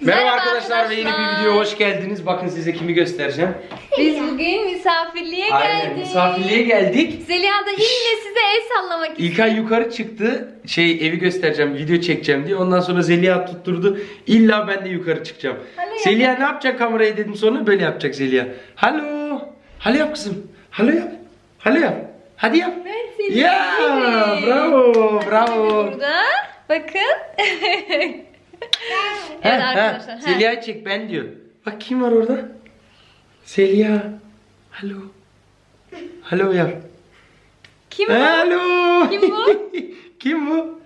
Merhaba arkadaşlar ve yeni bir videoya hoş geldiniz. Bakın size kimi göstereceğim. Biz bugün misafirliğe Aynen geldik. misafirliğe geldik. Zeliha da yine size el sallamak istiyor. İlkay yukarı çıktı. Şey evi göstereceğim, video çekeceğim diye. Ondan sonra Zeliha tutturdu. İlla ben de yukarı çıkacağım. Halo Zeliha ne yapacak kamerayı dedim sonra böyle yapacak Zeliha. Halo. Halo yap kızım. Halo yap. Halo yap. Hadi yap. Ben seni Ya yerim. bravo bravo. Burada bakın. evet heh. arkadaşlar. Zeliha'yı çek ben diyor. Bak kim var orada? Zeliha. Halo. Halo yap. Kim bu? Halo. Kim bu? kim bu?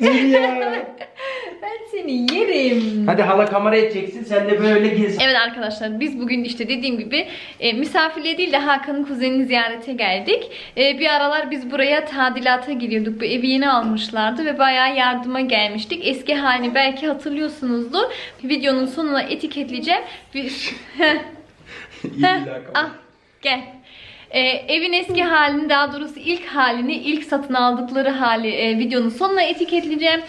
Zeliha. Ben seni yerim. Hadi hala kameraya çeksin sen de böyle gez. Evet arkadaşlar biz bugün işte dediğim gibi e, misafirliğe değil de Hakan'ın kuzenini ziyarete geldik. E, bir aralar biz buraya tadilata giriyorduk. Bu evi yeni almışlardı ve bayağı yardıma gelmiştik. Eski halini belki hatırlıyorsunuzdur. Videonun sonuna etiketleyeceğim. Bir... İyi Heh, ah, gel. Ee, evin eski halini daha doğrusu ilk halini ilk satın aldıkları hali e, videonun sonuna etiketleyeceğim.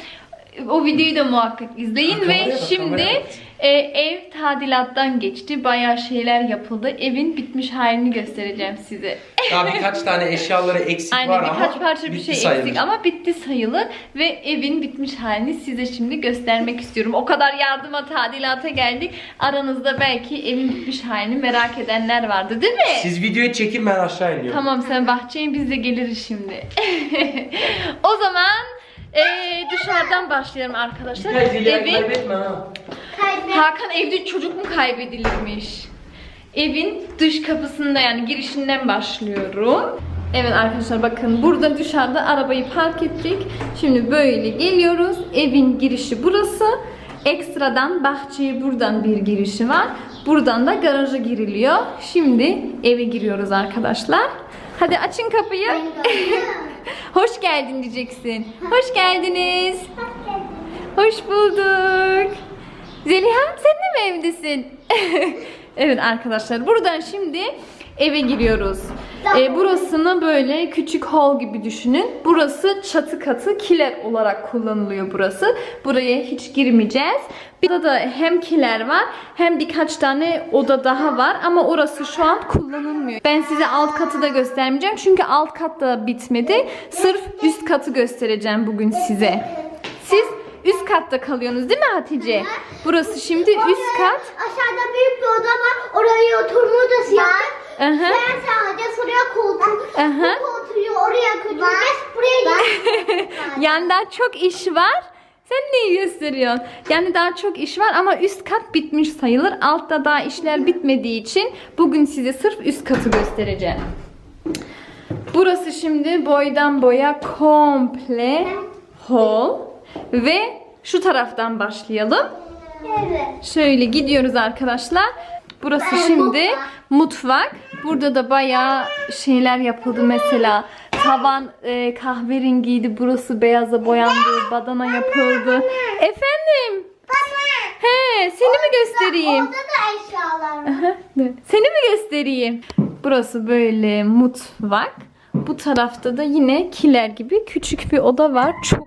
O videoyu da muhakkak izleyin Ha, ve şimdi e, ev tadilattan geçti. Bayağı şeyler yapıldı. Evin bitmiş halini göstereceğim size. Daha birkaç tane eşyaları eksik Aynen var ama birkaç parça bir şey sayılır. eksik ama bitti sayılı ve evin bitmiş halini size şimdi göstermek istiyorum. O kadar yardıma tadilata geldik. Aranızda belki evin bitmiş halini merak edenler vardı değil mi? Siz videoyu çekin ben aşağı iniyorum. Tamam sen bahçeye biz de geliriz şimdi. o zaman eee, dışarıdan başlayalım arkadaşlar. Evin kaybetme ha. Hakan evde çocuk mu kaybedilirmiş? Evin dış kapısında yani girişinden başlıyorum. Evet arkadaşlar bakın burada dışarıda arabayı park ettik. Şimdi böyle geliyoruz. Evin girişi burası. Ekstradan bahçeye buradan bir girişi var. Buradan da garaja giriliyor. Şimdi eve giriyoruz arkadaşlar. Hadi açın kapıyı. Hoş geldin diyeceksin. Hoş geldiniz. Hoş bulduk. Zeliha sen de mi evdesin? evet arkadaşlar buradan şimdi eve giriyoruz. Ee, burasını böyle küçük hall gibi düşünün. Burası çatı katı kiler olarak kullanılıyor burası. Buraya hiç girmeyeceğiz. Burada da hem kiler var hem birkaç tane oda daha var ama orası şu an kullanılmıyor. Ben size alt katı da göstermeyeceğim çünkü alt kat da bitmedi. Sırf üst katı göstereceğim bugün size. Siz üst katta kalıyorsunuz değil mi Hatice? Burası şimdi üst kat. Aşağıda büyük bir oda var. Oraya oturma odası yaptık. Aha. Ben sadece şuraya koltuk. Aha. Koltuğu oraya götüreceğiz. Buraya gideceğiz. Yani daha çok iş var. Sen neyi gösteriyorsun? Yani daha çok iş var ama üst kat bitmiş sayılır. Altta daha işler bitmediği için bugün size sırf üst katı göstereceğim. Burası şimdi boydan boya komple hall ve şu taraftan başlayalım. Evet. Şöyle gidiyoruz arkadaşlar. Burası şimdi mutfak. Burada da bayağı şeyler yapıldı mesela. Tavan e, kahverengiydi. Burası beyaza boyandı. Badana yapıldı. Efendim? He, seni mi göstereyim? Orada da eşyalar var. Aha, dur. Seni mi göstereyim? Burası böyle mutfak. Bu tarafta da yine kiler gibi küçük bir oda var. Çok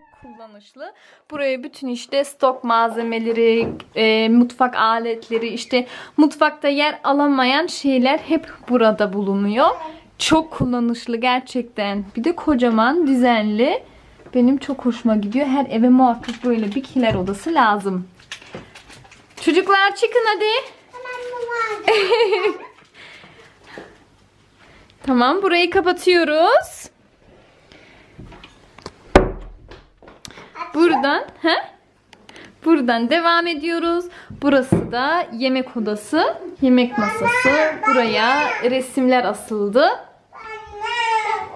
kullanışlı. Buraya bütün işte stok malzemeleri, e, mutfak aletleri, işte mutfakta yer alamayan şeyler hep burada bulunuyor. Çok kullanışlı gerçekten. Bir de kocaman, düzenli. Benim çok hoşuma gidiyor. Her eve muhakkak böyle bir kiler odası lazım. Çocuklar çıkın hadi. Tamam burayı kapatıyoruz. Buradan he? Buradan devam ediyoruz. Burası da yemek odası, yemek masası. Buraya resimler asıldı.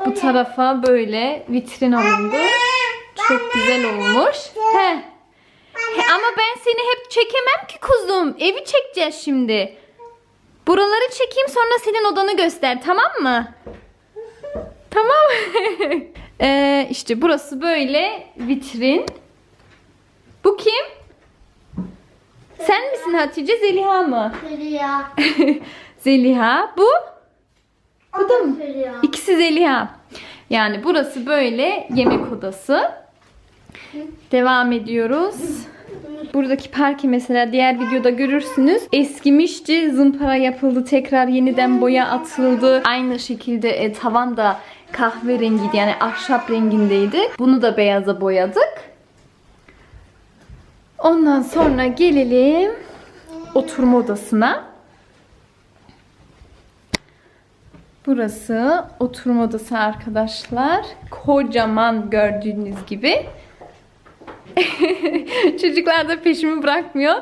Bu tarafa böyle vitrin alındı. Çok güzel olmuş. He. He, ama ben seni hep çekemem ki kuzum. Evi çekeceğiz şimdi. Buraları çekeyim sonra senin odanı göster tamam mı? Tamam. ee, işte burası böyle vitrin. Bu kim? Sen misin Hatice Zeliha mı? Feriha. Zeliha. Bu? Bu da mı? Feriha. İkisi Zeliha. Yani burası böyle yemek odası. Devam ediyoruz. buradaki parke mesela diğer videoda görürsünüz. Eskimişti. Zımpara yapıldı. Tekrar yeniden boya atıldı. Aynı şekilde e, tavan da kahverengiydi. Yani ahşap rengindeydi. Bunu da beyaza boyadık. Ondan sonra gelelim oturma odasına. Burası oturma odası arkadaşlar. Kocaman gördüğünüz gibi. Çocuklar da peşimi bırakmıyor.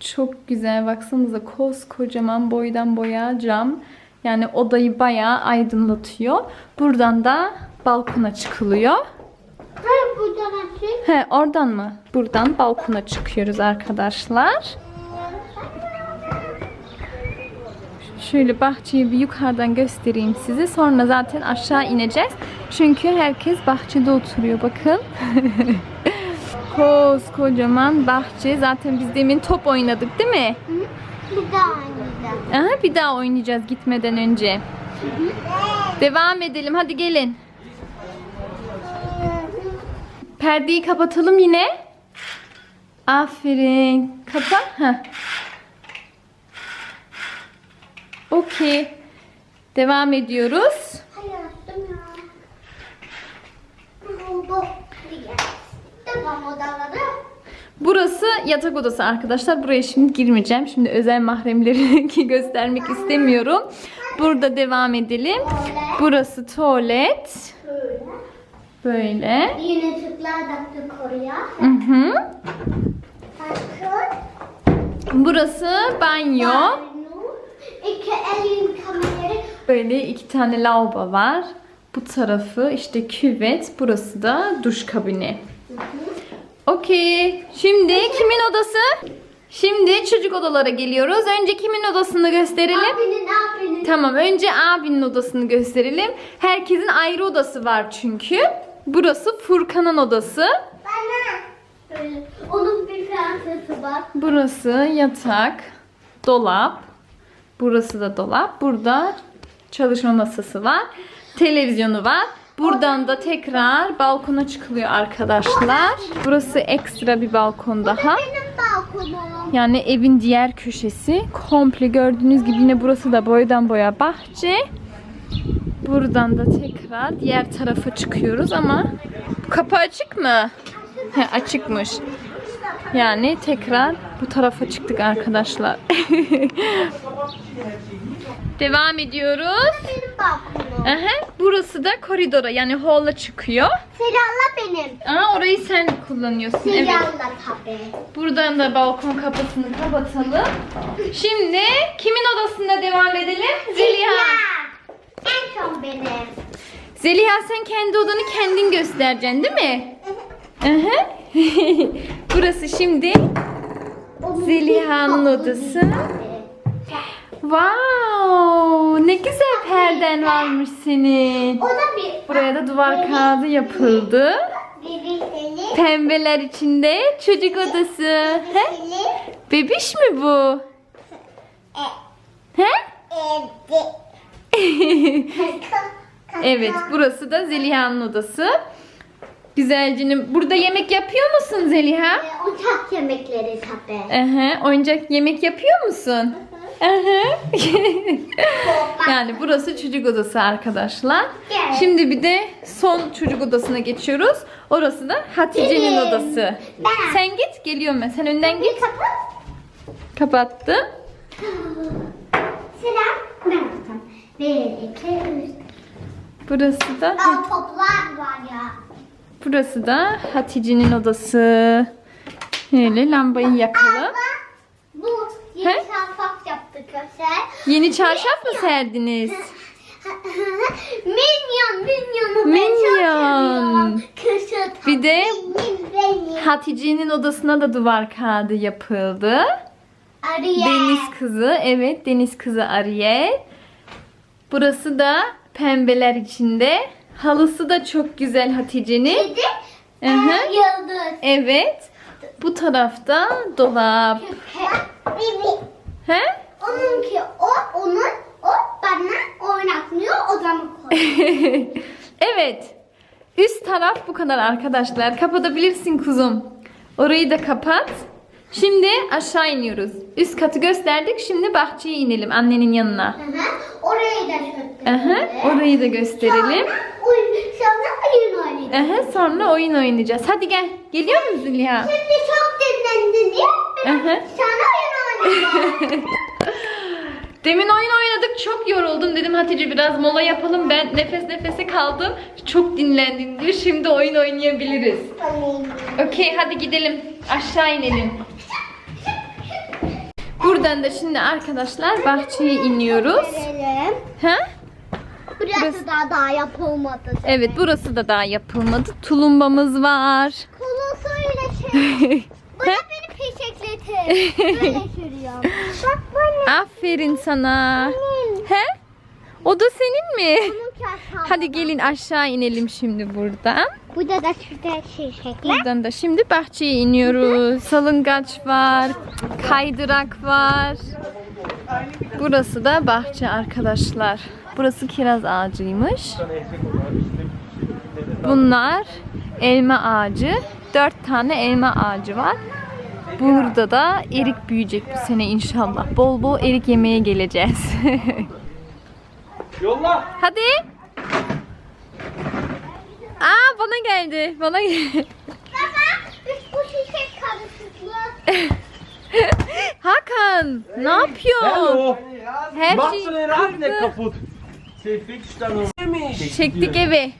Çok güzel baksanıza koskocaman boydan boya cam. Yani odayı bayağı aydınlatıyor. Buradan da balkona çıkılıyor. Hayır buradan açayım. He oradan mı? Buradan balkona çıkıyoruz arkadaşlar. Şöyle bahçeyi bir yukarıdan göstereyim size. Sonra zaten aşağı ineceğiz. Çünkü herkes bahçede oturuyor bakın. Koskocaman bahçe. Zaten biz demin top oynadık değil mi? Bir daha oynayacağım. Aha, bir daha oynayacağız gitmeden önce. Devam edelim. Hadi gelin. Perdeyi kapatalım yine. Aferin. Kapa. Heh. Okey. Devam ediyoruz. Hayır açtım ya. Burası yatak odası arkadaşlar. Buraya şimdi girmeyeceğim. Şimdi özel mahremleri göstermek istemiyorum. Burada devam edelim. Burası tuvalet. Böyle. Yine ışıklar taktık oraya. Hı hı. Bakın. Burası banyo. Banyo. İki elin kamerayı. Böyle iki tane lavabo var. Bu tarafı işte küvet. Burası da duş kabini. Okey. Şimdi kimin odası? Şimdi çocuk odalara geliyoruz. Önce kimin odasını gösterelim? Abinin abinin. Tamam önce abinin odasını gösterelim. Herkesin ayrı odası var çünkü. Burası Furkan'ın odası. Bana. Böyle. Onun bir prensesi var. Burası yatak, dolap. Burası da dolap. Burada çalışma masası var. Televizyonu var. Buradan da tekrar balkona çıkılıyor arkadaşlar. Burası ekstra bir balkon daha. Benim balkonum. Yani evin diğer köşesi. Komple gördüğünüz gibi yine burası da boydan boya bahçe. Buradan da tekrar diğer tarafa çıkıyoruz ama kapı açık mı? He, açıkmış. Yani tekrar bu tarafa çıktık arkadaşlar. Devam ediyoruz. Aha, burası da koridora yani hall'a çıkıyor. Silahla benim. Aa, orayı sen kullanıyorsun. Evet. Silahla tabii. Buradan da balkon kapısını kapatalım. Şimdi kimin odasında devam edelim? Zeliha. En son benim. Zeliha sen kendi odanı kendin göstereceksin değil mi? Aha. Burası şimdi Zeliha'nın odası. Wow, ne güzel perden varmış senin. Buraya da duvar kağıdı yapıldı. Pembeler içinde çocuk odası. He? Bebiş mi bu? E, He? evde. Evet, burası da Zeliha'nın odası. Güzelcinim. Burada yemek yapıyor musun Zeliha? E, Uçak yemekleri tabii. Aha, oyuncak yemek yapıyor musun? Aha. yani burası çocuk odası arkadaşlar. Evet. Şimdi bir de son çocuk odasına geçiyoruz. Orası da Hatice'nin odası. Ben. Sen git, geliyorum ben. Sen önden git. Kapı. Kapattım. Selam. Ben. Bir, iki, üç. Burası da Aa, toplar var ya. burası da Hatice'nin odası. Şöyle lambayı yakalım. Bu He? yeni şafak yaptık köşe. Yeni çarşaf mı serdiniz? minyon, minyonu Minyon. Köşe Bir de. Hatice'nin odasına da duvar kağıdı yapıldı. Ariel. Deniz kızı. Evet deniz kızı Ariel. Burası da pembeler içinde. Halısı da çok güzel Hatice'nin. Kedi. Hı hı. e, Yıldız. Evet. Bu tarafta dolap. Bibi. He? Onunki o, onun, o bana oynatmıyor, o zaman koy. evet. Üst taraf bu kadar arkadaşlar. Kapatabilirsin kuzum. Orayı da kapat. Şimdi aşağı iniyoruz. Üst katı gösterdik. Şimdi bahçeye inelim annenin yanına. Hı hı. Orayı da göster. Aha, orayı da gösterelim. Oyun, sonra oyun oynayacağız. Aha, sonra oyun oynayacağız. Hadi gel. Geliyor musun Zülya? Şimdi çok dinlendin diye Aha. sonra oyun oynayacağız. Demin oyun oynadık. Çok yoruldum. Dedim Hatice biraz mola yapalım. Ben nefes nefese kaldım. Çok dinlendim diyor. Şimdi oyun oynayabiliriz. Okey hadi gidelim. Aşağı inelim. Buradan da şimdi arkadaşlar bahçeye iniyoruz. Ha? Burası, Burası- daha daha yapılmadı. Evet burası da daha yapılmadı. Tulumbamız var. Kolosuyla şey. Bu da beni peşekleti. Böyle sürüyor. Bak bu ne? Aferin sana. Benim. He? O da senin mi? Hadi gelin aşağı inelim şimdi buradan. Burada da şurada çiçekler. Buradan da şimdi bahçeye iniyoruz. Salıngaç var, kaydırak var. Burası da bahçe arkadaşlar. Burası kiraz ağacıymış. Bunlar elma ağacı. Dört tane elma ağacı var. Burada da erik büyüyecek bu sene inşallah. Bol bol erik yemeye geleceğiz. Yolla. Hadi. Aa bana geldi. Bana geldi. Baba bu çiçek karışıklığı. Hakan ne yapıyorsun? Hello. Her şey um. Çektik evi.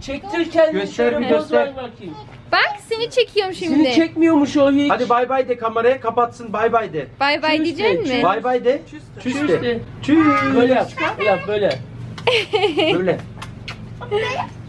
Çektir kendini Göster şöyle bir göster. bakayım. Bak seni çekiyorum Seni şimdi. çekmiyormuş o hiç. Hadi bay bay de kameraya kapatsın bay bay de. Bay bay Tschüss diyecek de, mi? Bay bay de. Tschüss de. Tschüss. Böyle yap. Yap böyle. Böyle. Böyle